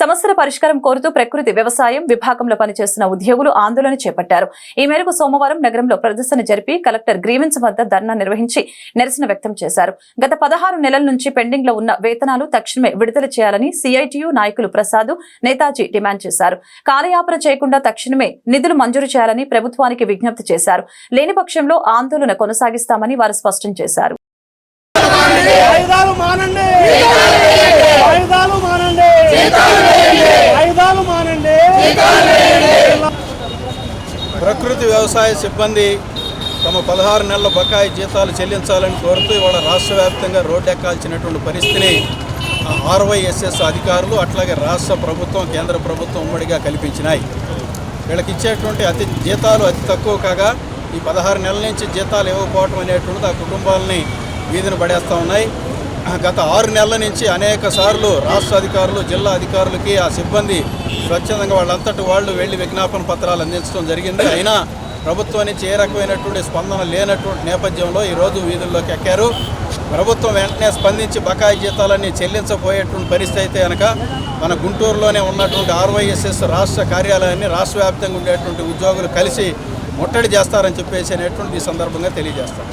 సమస్యల పరిష్కారం కోరుతూ ప్రకృతి వ్యవసాయం విభాగంలో పనిచేస్తున్న ఉద్యోగులు ఆందోళన చేపట్టారు. ఈ మేరకు సోమవారం నగరంలో ప్రదర్శన జరిపి కలెక్టర్ గ్రీవెన్స్ వద్ద ధర్నా నిర్వహించి నిరసన వ్యక్తం చేశారు. గత పదహారు నెలల నుంచి పెండింగ్లో ఉన్న వేతనాలు తక్షణమే విడుదల చేయాలని సిఐటియు నాయకులు ప్రసాద్ నేతాజీ డిమాండ్ చేశారు. కాలయాపన చేయకుండా తక్షణమే నిధులు మంజూరు చేయాలని ప్రభుత్వానికి విజ్ఞప్తి చేశారు. లేని పక్షంలో ఆందోళన కొనసాగిస్తామని వారు స్పష్టం చేశారు. ప్రకృతి వ్యవసాయ సిబ్బంది తమ పదహారు నెలల బకాయి జీతాలు చెల్లించాలని కోరుతూ ఇవాళ రాష్ట్ర వ్యాప్తంగా రోడ్డెక్కాల్సినటువంటి పరిస్థితిని ఆర్వైఎస్ఎస్ అధికారులు అట్లాగే రాష్ట్ర ప్రభుత్వం కేంద్ర ప్రభుత్వం ఉమ్మడిగా కల్పించినాయి. వీళ్ళకి ఇచ్చేటువంటి అతి జీతాలు అతి తక్కువ కాగా ఈ పదహారు నెలల నుంచి జీతాలు ఇవ్వకపోవటం అనేటువంటిది ఆ కుటుంబాలని వీధిని పడేస్తూ ఉన్నాయి. గత ఆరు నెలల నుంచి అనేక సార్లు రాష్ట్ర అధికారులు జిల్లా అధికారులకి ఆ సిబ్బంది స్వచ్ఛందంగా వాళ్ళంతటి వాళ్ళు వెళ్ళి విజ్ఞాపన పత్రాలు అందించడం జరిగింది. అయినా ప్రభుత్వం నుంచి ఏ రకమైనటువంటి స్పందన లేనటువంటి నేపథ్యంలో ఈరోజు వీధుల్లోకి ఎక్కారు. ప్రభుత్వం వెంటనే స్పందించి బకాయి జీతాలన్నీ చెల్లించబోయేటువంటి పరిస్థితి అయితే కనుక మన గుంటూరులోనే ఉన్నటువంటి ఆర్వైఎస్ఎస్ రాష్ట్ర కార్యాలయాన్ని రాష్ట్ర వ్యాప్తంగా ఉండేటువంటి ఉద్యోగులు కలిసి ముట్టడి చేస్తారని చెప్పేసి అనేటువంటి ఈ సందర్భంగా తెలియజేస్తారు.